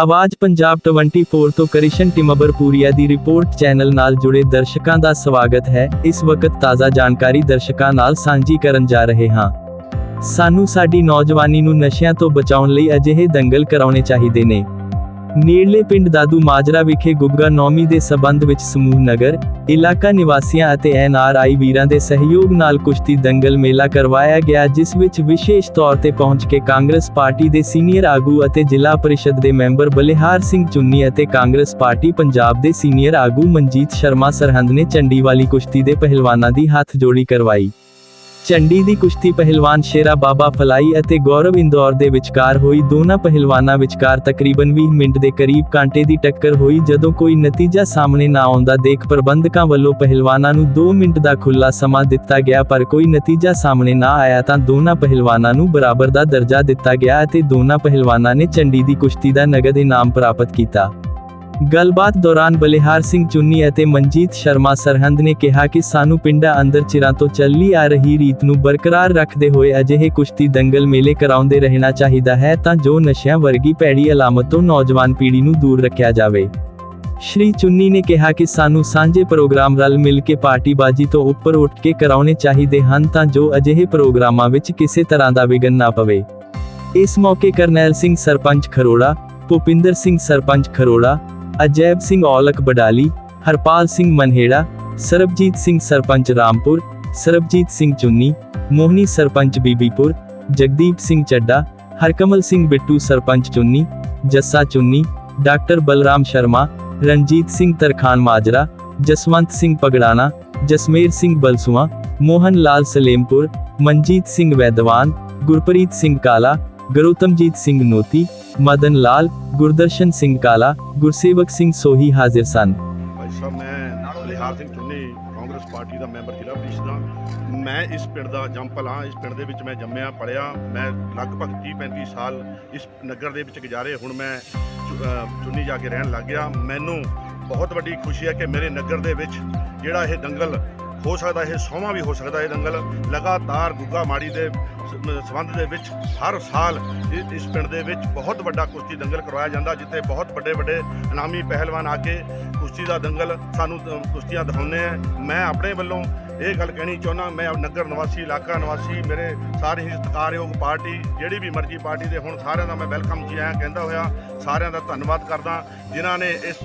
ਆਵਾਜ਼ ਪੰਜਾਬ 24 ਤੋਂ ਕ੍ਰਿਸ਼ਨ ਟਿਮਬਰਪੂਰੀਆ ਦੀ ਰਿਪੋਰਟ ਚੈਨਲ ਨਾਲ ਜੁੜੇ ਦਰਸ਼ਕਾਂ ਦਾ ਸਵਾਗਤ ਹੈ। ਇਸ ਵਕਤ ਤਾਜ਼ਾ ਜਾਣਕਾਰੀ ਦਰਸ਼ਕਾਂ ਨਾਲ ਸਾਂਝੀ ਕਰਨ ਜਾ ਰਹੇ ਹਾਂ। ਸਾਨੂੰ ਸਾਡੀ ਨੌਜਵਾਨੀ ਨੂੰ ਨਸ਼ਿਆਂ ਤੋਂ ਬਚਾਉਣ ਲਈ ਅਜਿਹੇ ਦੰਗਲ ਕਰਾਉਣੇ ਚਾਹੀਦੇ ਨੇ। ਨੇੜਲੇ ਪਿੰਡ ਦਾਦੂ ਮਾਜਰਾ ਵਿਖੇ ਗੁੱਗਾ ਨੌਮੀ ਦੇ ਸਬੰਧ ਵਿੱਚ ਸਮੂਹ ਨਗਰ, ਇਲਾਕਾ ਨਿਵਾਸੀਆਂ ਅਤੇ ਐਨ ਆਰ ਆਈ ਵੀਰਾਂ ਦੇ ਸਹਿਯੋਗ ਨਾਲ ਕੁਸ਼ਤੀ ਦੰਗਲ ਮੇਲਾ ਕਰਵਾਇਆ ਗਿਆ, ਜਿਸ ਵਿੱਚ ਵਿਸ਼ੇਸ਼ ਤੌਰ ਤੇ ਪਹੁੰਚ ਕੇ ਕਾਂਗਰਸ ਪਾਰਟੀ ਦੇ ਸੀਨੀਅਰ ਆਗੂ ਅਤੇ ਜ਼ਿਲ੍ਹਾ ਪਰਿਸ਼ਦ ਦੇ ਮੈਂਬਰ ਬਲਿਹਾਰ ਸਿੰਘ ਚੁੰਨੀ ਅਤੇ ਕਾਂਗਰਸ ਪਾਰਟੀ ਪੰਜਾਬ ਦੇ ਸੀਨੀਅਰ ਆਗੂ ਮਨਜੀਤ ਸ਼ਰਮਾ ਸਰਹੰਦ ਨੇ ਚੰਡੀ ਵਾਲੀ ਕੁਸ਼ਤੀ ਦੇ ਪਹਿਲਵਾਨਾਂ ਦੀ ਹੱਥ ਜੋੜੀ ਕਰਵਾਈ। ਚੰਡੀ ਦੀ ਕੁਸ਼ਤੀ ਪਹਿਲਵਾਨ ਸ਼ੇਰਾ ਬਾਬਾ ਫਲਾਈ ਅਤੇ ਗੌਰਵ ਇੰਦੌਰ ਦੇ ਵਿਚਕਾਰ ਹੋਈ ਦੋਨਾਂ ਪਹਿਲਵਾਨਾਂ ਵਿਚਕਾਰ ਤਕਰੀਬਨ 20 ਮਿੰਟ ਦੇ ਕਰੀਬ ਕਾਂਟੇ ਦੀ ਟੱਕਰ ਹੋਈ ਜਦੋਂ ਕੋਈ ਨਤੀਜਾ ਸਾਹਮਣੇ ਨਾ ਆਉਂਦਾ ਦੇਖ ਪ੍ਰਬੰਧਕਾਂ ਵੱਲੋਂ ਪਹਿਲਵਾਨਾਂ ਨੂੰ 2 ਮਿੰਟ ਦਾ ਖੁੱਲਾ ਸਮਾਂ ਦਿੱਤਾ ਗਿਆ ਪਰ ਕੋਈ ਨਤੀਜਾ ਸਾਹਮਣੇ ਨਾ ਆਇਆ ਤਾਂ ਦੋਨਾਂ ਪਹਿਲਵਾਨਾਂ ਨੂੰ ਬਰਾਬਰ ਦਾ ਦਰਜਾ ਦਿੱਤਾ ਗਿਆ ਅਤੇ ਦੋਨਾਂ ਪਹਿਲਵਾਨਾਂ ਨੇ ਚੰਡੀ ਦੀ ਕੁਸ਼ਤੀ ਦਾ ਨਗਦ ਇਨਾਮ ਪ੍ਰਾਪਤ ਕੀਤਾ। ਗੱਲਬਾਤ ਦੌਰਾਨ ਬਲਿਹਾਰ ਸਿੰਘ ਚੁੰਨੀ ਅਤੇ ਮਨਜੀਤ ਸ਼ਰਮਾ ਸਰਹੰਦ ਨੇ ਕਿਹਾ ਕਿ ਸਾਨੂੰ ਪਿੰਡਾਂ ਅੰਦਰ ਚਿਰਾਂ ਤੋਂ ਚੱਲੀ ਆ ਰਹੀ ਰੀਤ ਨੂੰ ਬਰਕਰਾਰ ਰੱਖਦੇ ਹੋਏ ਅਜਿਹੇ ਕੁਸ਼ਤੀ ਦੰਗਲ ਮੇਲੇ ਕਰਾਉਂਦੇ ਰਹਿਣਾ ਚਾਹੀਦਾ ਹੈ ਤਾਂ ਜੋ ਨਸ਼ਿਆਂ ਵਰਗੀ ਪੈੜੀ ਅਲਾਮਤ ਤੋਂ ਨੌਜਵਾਨ ਪੀੜ੍ਹੀ ਨੂੰ ਦੂਰ ਰੱਖਿਆ ਜਾਵੇ। ਸ਼੍ਰੀ ਚੁੰਨੀ ਨੇ ਕਿਹਾ ਕਿ ਸਾਨੂੰ ਸਾਂਝੇ ਪ੍ਰੋਗਰਾਮ ਰਲ ਮਿਲ ਕੇ ਪਾਰਟੀਬਾਜ਼ੀ ਤੋਂ ਉੱਪਰ ਉੱਠ ਕੇ ਕਰਾਉਣੇ ਚਾਹੀਦੇ ਹਨ ਤਾਂ ਜੋ ਅਜਿਹੇ ਪ੍ਰੋਗਰਾਮਾਂ ਵਿੱਚ ਕਿਸੇ ਤਰ੍ਹਾਂ ਦਾ ਵਿਘਨ ਨਾ ਪਵੇ। ਇਸ ਮੌਕੇ ਕਰਨੈਲ ਸਿੰਘ ਸਰਪੰਚ ਖਰੋੜਾ, ਭੁਪਿੰਦਰ ਸਿੰਘ ਸਰਪੰਚ ਖਰੋੜਾ ਅਜੈਬ ਸਿੰਘ ਔਲਖ ਬਡਾਲੀ ਹਰਪਾਲ ਸਿੰਘ ਮਨਹੇੜਾ ਸਰਬਜੀਤ ਸਿੰਘ ਸਰਪੰਚ ਰਾਮਪੁਰ ਸਰਬਜੀਤ ਸਿੰਘ ਚੁੰਨੀ ਮੋਹਨੀ ਸਰਪੰਚ ਬੀਬੀਪੁਰ ਜਗਦੀਪ ਸਿੰਘ ਚੱਡਾ ਹਰਕਮਲ ਸਿੰਘ ਬਿੱਟੂ ਸਰਪੰਚ ਚੁੰਨੀ ਜੱਸਾ ਚੁੰਨੀ ਡਾਕਟਰ ਬਲਰਾਮ ਸ਼ਰਮਾ ਰਣਜੀਤ ਸਿੰਘ ਤਰਖਾਨ ਮਾਜਰਾ ਜਸਵੰਤ ਸਿੰਘ ਪਗੜਾਣਾ ਜਸਮੇਰ ਸਿੰਘ ਬਲਸੂਆ ਮੋਹਨ ਲਾਲ ਸਲੇਮਪੁਰ ਮਨਜੀਤ ਸਿੰਘ ਵੈਦਵਾਨ ਗੁਰਪ੍ਰੀਤ ਸਿੰਘ ਕਾਲਾ ਗਰੋਤਮਜੀਤ ਸਿੰਘ ਨੋਤੀ ਮਦਨ ਲਾਲ ਗੁਰਦਰਸ਼ਨ ਸਿੰਘ ਕਾਲਾ ਗੁਰਸੇਵਕ ਸਿੰਘ ਸੋਹੀ ਹਾਜ਼ਰ ਸਨ ਭਾਈ ਸਾਹਿਬ ਮੈਂ ਲਿਹਾਰ ਸਿੰਘ ਚੁੰਨੀ ਕਾਂਗਰਸ ਪਾਰਟੀ ਦਾ ਮੈਂਬਰ ਜ਼ਿਲ੍ਹਾ ਪ੍ਰੀਸ਼ਦ ਮੈਂ ਇਸ ਪਿੰਡ ਦਾ ਜੰਪਲ ਹਾਂ ਇਸ ਪਿੰਡ ਦੇ ਵਿੱਚ ਮੈਂ ਜੰਮਿਆ ਪੜਿਆ ਮੈਂ ਲਗਭਗ 30 35 ਸਾਲ ਇਸ ਨਗਰ ਦੇ ਵਿੱਚ ਗੁਜ਼ਾਰੇ ਹੁਣ ਮੈਂ ਚੁੰਨੀ ਜਾ ਕੇ ਰਹਿਣ ਲੱਗ ਗਿਆ ਮੈਨੂੰ ਬਹੁਤ ਵੱਡੀ ਖੁਸ਼ੀ ਹੈ ਕਿ ਮੇਰੇ ਨਗਰ ਦੇ ਵਿੱਚ ਜਿਹੜਾ ਇਹ ਦੰਗਲ ਹੋ ਸਕਦਾ ਇਹ ਸੋਮਾ ਵੀ ਹੋ ਸਕਦਾ ਇਹ ਦੰਗਲ ਲਗਾਤਾਰ ਗੁੱਗਾ ਮਾੜੀ ਦੇ ਸੰਬੰਧ ਦੇ ਵਿੱਚ ਹਰ ਸਾਲ ਇਸ ਪਿੰਡ ਦੇ ਵਿੱਚ ਬਹੁਤ ਵੱਡਾ ਕੁਸ਼ਤੀ ਦੰਗਲ ਕਰਵਾਇਆ ਜਾਂਦਾ, ਜਿੱਥੇ ਬਹੁਤ ਵੱਡੇ ਵੱਡੇ ਇਨਾਮੀ ਪਹਿਲਵਾਨ ਆ ਕੇ ਕੁਸ਼ਤੀ ਦਾ ਦੰਗਲ ਸਾਨੂੰ ਕੁਸ਼ਤੀਆਂ ਦਿਖਾਉਂਦੇ ਆ। ਮੈਂ ਆਪਣੇ ਵੱਲੋਂ ਇਹ ਗੱਲ ਕਹਿਣੀ ਚਾਹੁੰਦਾ, ਮੈਂ ਨਗਰ ਨਿਵਾਸੀ, ਇਲਾਕਾ ਨਿਵਾਸੀ, ਮੇਰੇ ਸਾਰੇ ਹੀ ਸਤਿਕਾਰਯੋਗ ਪਾਰਟੀ, ਜਿਹੜੀ ਵੀ ਮਰਜ਼ੀ ਪਾਰਟੀ ਦੇ ਹੁਣ, ਸਾਰਿਆਂ ਦਾ ਮੈਂ ਵੈਲਕਮ ਜੀ ਆਇਆਂ ਕਹਿੰਦਾ ਹੋਇਆ, ਸਾਰਿਆਂ ਦਾ ਧੰਨਵਾਦ ਕਰਦਾ, ਜਿਨ੍ਹਾਂ ਨੇ ਇਸ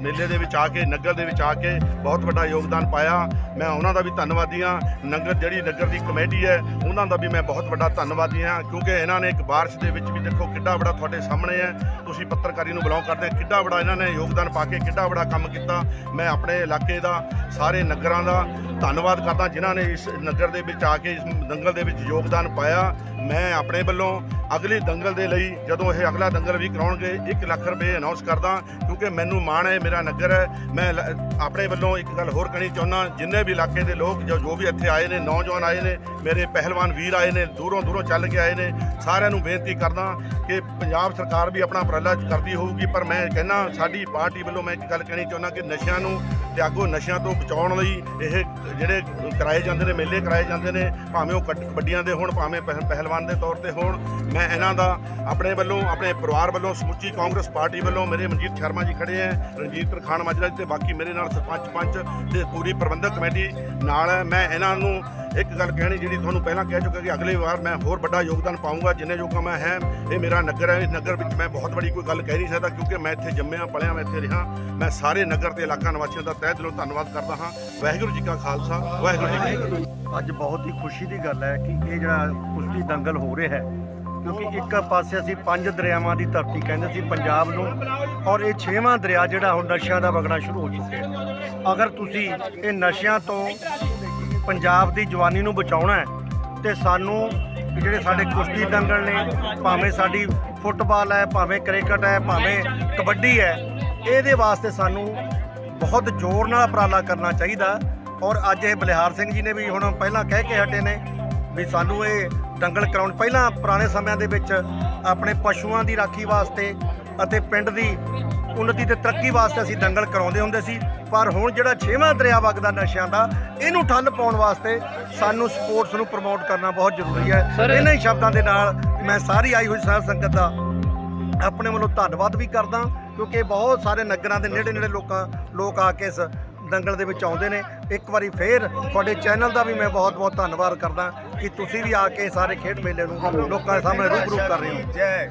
ਮੇਲੇ ਦੇ ਵਿੱਚ ਆ ਕੇ, ਨਗਰ ਦੇ ਵਿੱਚ ਆ ਕੇ ਬਹੁਤ ਵੱਡਾ ਯੋਗਦਾਨ ਪਾਇਆ। ਮੈਂ ਉਹਨਾਂ ਦਾ ਵੀ ਧੰਨਵਾਦੀ ਹਾਂ। ਨਗਰ ਜਿਹੜੀ ਨਗਰ ਦੀ ਕਮੇਟੀ ਹੈ, ਉਹਨਾਂ ਦਾ ਵੀ ਮੈਂ ਬਹੁਤ ਵੱਡਾ ਧੰਨਵਾਦੀ ਹਾਂ, ਕਿਉਂਕਿ ਇਹਨਾਂ ਨੇ ਇੱਕ ਬਾਰਿਸ਼ ਦੇ ਵਿੱਚ ਵੀ ਦੇਖੋ ਕਿੱਡਾ ਵੱਡਾ ਤੁਹਾਡੇ ਸਾਹਮਣੇ ਹੈ। ਤੁਸੀਂ ਪੱਤਰਕਾਰੀ ਨੂੰ ਬਿਲੋਂਗ ਕਰਦੇ ਕਿੱਡਾ ਵੱਡਾ ਇਹਨਾਂ ਨੇ ਯੋਗਦਾਨ ਪਾ ਕੇ ਕਿੱਡਾ ਵੱਡਾ ਕੰਮ ਕੀਤਾ। ਮੈਂ ਆਪਣੇ ਇਲਾਕੇ ਦਾ, ਸਾਰੇ ਨਗਰਾਂ ਦਾ ਧੰਨਵਾਦ ਕਰਦਾ, ਜਿਨ੍ਹਾਂ ਨੇ ਇਸ ਨਗਰ ਦੇ ਵਿੱਚ ਆ ਕੇ, ਇਸ ਦੰਗਲ ਦੇ ਵਿੱਚ ਯੋਗਦਾਨ ਪਾਇਆ। ਮੈਂ ਆਪਣੇ ਵੱਲੋਂ ਅਗਲੀ ਦੰਗਲ ਦੇ ਲਈ ਜਦੋਂ ਇਹ ਅਗਲਾ ਦੰਗਲ ਵੀ ਕਰਾਉਣਗੇ 1 ਲੱਖ ਰੁਪਏ ਅਨਾਉਂਸ ਕਰਦਾ, ਕਿਉਂਕਿ ਮੈਨੂੰ ਮਾਣ ਹੈ, ਮੇਰਾ ਨਗਰ ਹੈ। ਮੈਂ ਲ- ਆਪਣੇ ਵੱਲੋਂ ਇੱਕ ਗੱਲ ਹੋਰ ਕਹਿਣੀ ਚਾਹੁੰਦਾ, ਜਿੰਨੇ ਵੀ ਇਲਾਕੇ ਦੇ ਲੋਕ ਜੋ ਜੋ ਵੀ ਇੱਥੇ ਆਏ ਨੇ, ਨੌਜਵਾਨ ਆਏ ਨੇ, ਮੇਰੇ ਪਹਿਲਵਾਨ ਵੀਰ ਆਏ ਨੇ ਦੂਰੋਂ ਦੂਰੋਂ ਚੱਲ ਕੇ ਆਏ ਨੇ, ਸਾਰਿਆਂ ਨੂੰ ਬੇਨਤੀ ਕਰਦਾ ਕਿ ਪੰਜਾਬ ਸਰਕਾਰ ਵੀ ਆਪਣਾ ਉਪਰਾਲਾ ਕਰਦੀ ਹੋਊਗੀ, ਪਰ ਮੈਂ ਕਹਿੰਦਾ ਸਾਡੀ ਪਾਰਟੀ ਵੱਲੋਂ ਮੈਂ ਇੱਕ ਗੱਲ ਕਹਿਣੀ ਚਾਹੁੰਦਾ ਕਿ ਨਸ਼ਿਆਂ ਨੂੰ ਤਿਆਗੋ ਨਸ਼ਿਆਂ ਤੋਂ ਬਚਾਉਣ ਲਈ ਇਹ ਜਿਹੜੇ ਕਰਾਏ ਜਾਂਦੇ ਨੇ, ਮੇਲੇ ਕਰਾਏ ਜਾਂਦੇ ਨੇ, ਭਾਵੇਂ ਉਹ ਕੱਡ- ਕਬੱਡੀਆਂ ਦੇ ਹੋਣ, ਭਾਵੇਂ ਪਹਿ- ਪਹਿਲਵਾਨ ਦੇ ਤੌਰ ਤੇ ਹੋਣ, ਮੈਂ ਇਹਨਾਂ ਦਾ ਆਪਣੇ ਵੱਲੋਂ, ਆਪਣੇ ਪਰਿਵਾਰ ਵੱਲੋਂ, ਸਮੁੱਚੀ ਕਾਂਗਰਸ ਪਾਰਟੀ ਵੱਲੋਂ ਮੇਰੇ ਮਨਜੀਤ ਸ਼ਰਮਾ ਜੀ ਖੜੇ ਹੈ ਰਣਜੀਤ ਤਰਖਾਨ ਮਾਜਰਾ ਜੀ ਤੇ ਬਾਕੀ ਮੇਰੇ ਨਾਲ ਸਰਪੰਚ ਪੰਚ ਤੇ ਪੂਰੀ ਪ੍ਰਬੰਧਕ ਕਮੇਟੀ ਨਾਲ ਹੈ ਮੈਂ ਇਹਨਾਂ ਨੂੰ ਇੱਕ ਗੱਲ ਕਹਿਣੀ ਜਿਹੜੀ ਤੁਹਾਨੂੰ ਪਹਿਲਾਂ ਕਹਿ ਚੁੱਕਾ ਕਿ ਅਗਲੀ ਵਾਰ ਮੈਂ ਹੋਰ ਵੱਡਾ ਯੋਗਦਾਨ ਪਾਉਂਗਾ ਜਿੰਨੇ ਜੋਗਾ ਮੈਂ ਹੈ, ਇਹ ਮੇਰਾ ਨਗਰ ਹੈ। ਇਸ ਨਗਰ ਵਿੱਚ ਮੈਂ ਬਹੁਤ ਵੱਡੀ ਕੋਈ ਗੱਲ ਕਹਿ ਨਹੀਂ ਸਕਦਾ ਕਿਉਂਕਿ ਮੈਂ ਇੱਥੇ ਜੰਮਿਆ ਪਲਿਆ ਮੈਂ ਇੱਥੇ ਰਿਹਾ। ਮੈਂ ਸਾਰੇ ਨਗਰ ਤੇ ਇਲਾਕਾ ਨਿਵਾਸੀਆਂ ਦਾ ਤਹਿ ਦਿਲੋਂ ਧੰਨਵਾਦ ਕਰਦਾ ਹਾਂ। ਵਾਹਿਗੁਰੂ ਜੀ ਕਾ ਖਾਲਸਾ, ਵਾਹਿਗੁਰੂ ਜੀ ਕੀ ਫਤਿਹ। ਅੱਜ ਬਹੁਤ ਹੀ ਖੁਸ਼ੀ ਦੀ ਗੱਲ ਹੈ ਕਿ ਇਹ ਜਿਹੜਾ ਕੁਸ਼ਤੀ ਦੰਗਲ ਹੋ ਰਿਹਾ ਹੈ, ਕਿਉਂਕਿ ਇੱਕ ਪਾਸੇ ਅਸੀਂ ਪੰਜ ਦਰਿਆਵਾਂ ਦੀ ਧਰਤੀ ਕਹਿੰਦੇ ਸੀ ਪੰਜਾਬ ਨੂੰ ਔਰ ਇਹ ਛੇਵਾਂ ਦਰਿਆ ਜਿਹੜਾ ਹੁਣ ਨਸ਼ਿਆਂ ਦਾ ਵਗਣਾ ਸ਼ੁਰੂ ਹੋ ਚੁੱਕਿਆ ਅਗਰ ਤੁਸੀਂ ਇਹ ਨਸ਼ਿਆਂ ਤੋਂ ਪੰਜਾਬ ਦੀ ਜਵਾਨੀ ਨੂੰ ਬਚਾਉਣਾ ਹੈ ਤੇ ਸਾਨੂੰ ਜਿਹੜੇ ਸਾਡੇ ਕੁਸ਼ਤੀ ਦੰਗਲ ਨੇ, ਭਾਵੇਂ ਸਾਡੀ ਫੁੱਟਬਾਲ ਹੈ, ਭਾਵੇਂ ਕ੍ਰਿਕਟ ਹੈ, ਭਾਵੇਂ ਕਬੱਡੀ ਹੈ, ਇਹਦੇ ਵਾਸਤੇ ਸਾਨੂੰ ਬਹੁਤ ਜ਼ੋਰ ਨਾਲ ਉਪਰਾਲਾ ਕਰਨਾ ਚਾਹੀਦਾ। ਔਰ ਅੱਜ ਇਹ ਬਲਿਹਾਰ ਸਿੰਘ ਜੀ ਨੇ ਵੀ ਹੁਣ ਪਹਿਲਾਂ ਕਹਿ ਕੇ ਹਟੇ ਨੇ ਵੀ ਸਾਨੂੰ ਇਹ ਦੰਗਲ ਕਰਾਉਣ, ਪਹਿਲਾਂ ਪੁਰਾਣੇ ਸਮਿਆਂ ਦੇ ਵਿੱਚ ਆਪਣੇ ਪਸ਼ੂਆਂ ਦੀ ਰਾਖੀ ਵਾਸਤੇ ਅਤੇ ਪਿੰਡ ਦੀ ਉન્નਤੀ ਤੇ ਤਰੱਕੀ ਵਾਸਤੇ ਅਸੀਂ ਦੰਗਲ ਕਰਾਉਂਦੇ ਹੁੰਦੇ ਸੀ। ਪਰ ਹੁਣ ਜਿਹੜਾ ਛੇਵਾਂ ਦਰਿਆ ਵਗਦਾ ਨਸ਼ਿਆਂ ਦਾ ਇਹਨੂੰ ਠੱਲ ਪਾਉਣ ਵਾਸਤੇ ਸਾਨੂੰ ਸਪੋਰਟਸ ਨੂੰ ਪ੍ਰਮੋਟ ਕਰਨਾ ਬਹੁਤ ਜ਼ਰੂਰੀ ਹੈ। ਇਹਨਾਂ ਹੀ ਸ਼ਬਦਾਂ ਦੇ ਨਾਲ ਮੈਂ ਸਾਰੀ ਆਈ ਹੋਈ ਸਾਧ ਸੰਗਤ ਦਾ ਆਪਣੇ ਵੱਲੋਂ ਧੰਨਵਾਦ ਵੀ ਕਰਦਾ ਕਿਉਂਕਿ ਬਹੁਤ ਸਾਰੇ ਨਗਰਾਂ ਦੇ ਨੇੜੇ ਨੇੜੇ ਲੋਕਾਂ ਲੋਕ ਆ ਕੇ ਇਸ ਦੰਗਲ ਦੇ ਵਿੱਚ ਆਉਂਦੇ ਨੇ। ਇੱਕ ਵਾਰੀ ਫੇਰ ਤੁਹਾਡੇ ਚੈਨਲ ਦਾ ਵੀ ਮੈਂ ਬਹੁਤ ਬਹੁਤ ਧੰਨਵਾਦ ਕਰਦਾ ਕਿ ਤੁਸੀਂ ਵੀ ਆ ਕੇ ਸਾਰੇ ਖੇਡ ਮੇਲੇ ਨੂੰ ਲੋਕਾਂ ਦੇ ਸਾਹਮਣੇ ਰੂਬਰੂ ਕਰ ਰਹੇ ਹੋ।